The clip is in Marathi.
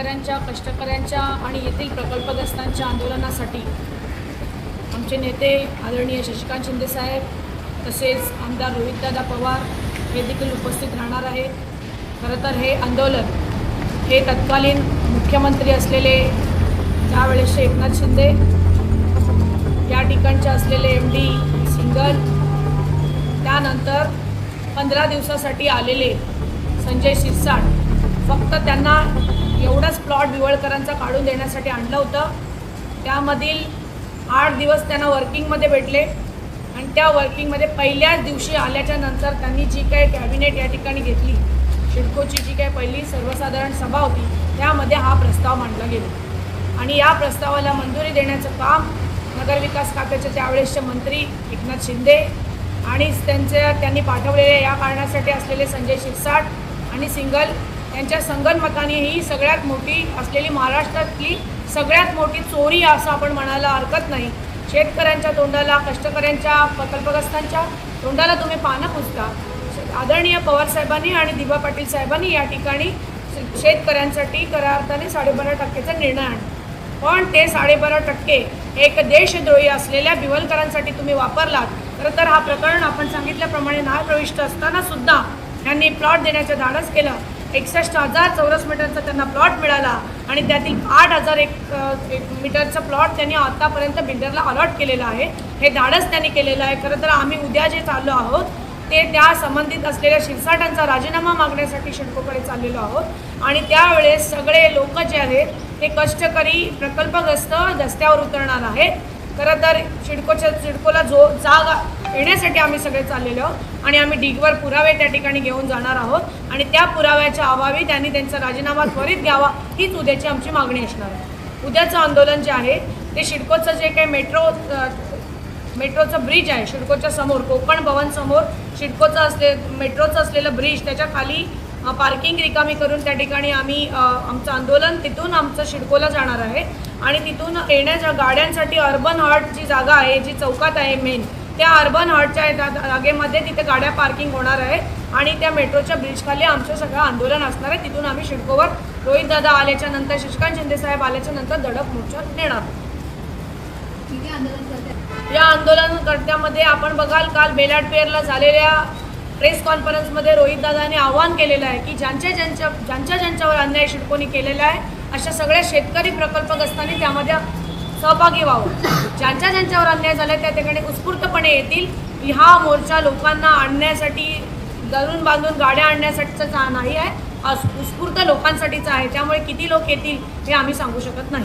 कष्टकऱ्यांच्या आणि येथील प्रकल्पग्रस्तांच्या आंदोलनासाठी आमचे नेते आदरणीय शशिकांत शिंदेसाहेब तसेच आमदार रोहितदादा पवार हे देखील उपस्थित राहणार आहेत. खरं तर हे आंदोलन हे तत्कालीन मुख्यमंत्री असलेले त्यावेळेसचे एकनाथ शिंदे या ठिकाणचे असलेले एम डी सिंगल त्यानंतर पंधरा दिवसासाठी आलेले संजय शिरसाट फक्त त्यांना एवढाच प्लॉट विवळकरांचा काढून देण्यासाठी आणलं होतं. त्यामधील आठ दिवस त्यांना वर्किंगमध्ये भेटले आणि त्या वर्किंगमध्ये पहिल्याच दिवशी आल्याच्यानंतर त्यांनी जी काही कॅबिनेट या ठिकाणी घेतली शिडकोची जी काही पहिली सर्वसाधारण सभा होती त्यामध्ये हा प्रस्ताव मांडला गेला. आणि या प्रस्तावाला मंजुरी देण्याचं काम नगरविकास खात्याचे त्यावेळेसचे मंत्री एकनाथ शिंदे आणि त्यांच्या त्यांनी पाठवलेले या कारणासाठी असलेले संजय शिरसाट आणि सिंगल यांच्या संगनमताने ही सगळ्यात मोठी असलेली महाराष्ट्रातली सगळ्यात मोठी चोरी असं आपण म्हणायला हरकत नाही. शेतकऱ्यांच्या तोंडाला कष्टकऱ्यांच्या प्रकल्पग्रस्तांच्या तोंडाला तुम्ही पानं पुसता. आदरणीय पवारसाहेबांनी आणि दिबा पाटील साहेबांनी या ठिकाणी शेतकऱ्यांसाठी खऱ्या अर्थाने साडेबारा टक्केचा निर्णय आणला. पण ते साडेबारा टक्के एक देशद्रोही असलेल्या बिवलकरांसाठी तुम्ही वापरलात. खरं तर हा प्रकरण आपण सांगितल्याप्रमाणे न्याय प्रविष्ट असताना सुद्धा त्यांनी प्लॉट देण्याचं धाडस केलं. एकसष्ट हजार चौरस मीटरचा त्यांना प्लॉट मिळाला. आणि त्यातील आठ हजार एक एक मीटरचा प्लॉट त्यांनी आतापर्यंत बिल्डरला अलॉट केलेला आहे. हे धाडस त्यांनी केलेलं आहे. खरं तर आम्ही उद्या जे चाललो आहोत ते त्या संबंधित असलेल्या शिरसाटांचा राजीनामा मागण्यासाठी शिडकोकडे चाललेलो आहोत. आणि त्यावेळेस सगळे लोक जे आहेत ते कष्टकरी प्रकल्पग्रस्त रस्त्यावर उतरणार आहेत. खरं तर शिडकोच्या शिडकोला जो जाग येण्यासाठी आम्ही सगळे चाललेलो आहोत आणि आम्ही ढिगवर पुरावे त्या ठिकाणी घेऊन जाणार आहोत. आणि त्या पुराव्याच्या अभावी त्यांनी त्यांचा राजीनामा त्वरित घ्यावा हीच उद्याची आमची मागणी असणार आहे. उद्याचं आंदोलन जे आहे ते शिडकोचं जे काही मेट्रो मेट्रोचं ब्रिज आहे शिडकोच्या समोर कोकण भवन समोर शिडकोचं असले मेट्रोचं असलेलं ब्रिज त्याच्याखाली पार्किंग रिकामी करून त्या ठिकाणी आम्ही आमचं आंदोलन तिथून आमचं शिडकोला जाणार आहे. आणि तिथून येण्याच्या गाड्यांसाठी अर्बन हॉट जी जागा आहे जी चौकात आहे मेन त्या अर्बन हॉटच्या जागेमध्ये तिथे गाड्या पार्किंग होणार आहे आणि त्या मेट्रोच्या ब्रिजखाली आमचं सगळं आंदोलन असणार आहे. तिथून आम्ही शिडकोवर रोहितदादा आल्याच्यानंतर शशिकांत शिंदेसाहेब आल्याच्यानंतर धडक मोर्चा नेणार. या आंदोलनकर्त्यामध्ये आपण बघाल काल बेलाट पेअरला झालेल्या प्रेस कॉन्फरन्समध्ये रोहितदादाने आवाहन केलेलं आहे की ज्यांच्या ज्यांच्या ज्यांच्या ज्यांच्यावर अन्याय शिडकोनी केलेला आहे अशा सगळ्या शेतकरी प्रकल्पग्रस्तांनी त्यामध्ये सहभागी व्हावं. ज्यांच्या ज्यांच्यावर अन्याय झाला त्या ठिकाणी उत्स्फूर्तपणे येतील. हा मोर्चा लोकांना आणण्यासाठी धरून बांधून गाड्या आणण्यासाठीचा नाही आहे उत्स्फूर्त लोकांसाठीचा आहे. त्यामुळे किती लोक येतील हे आम्ही सांगू शकत नाही.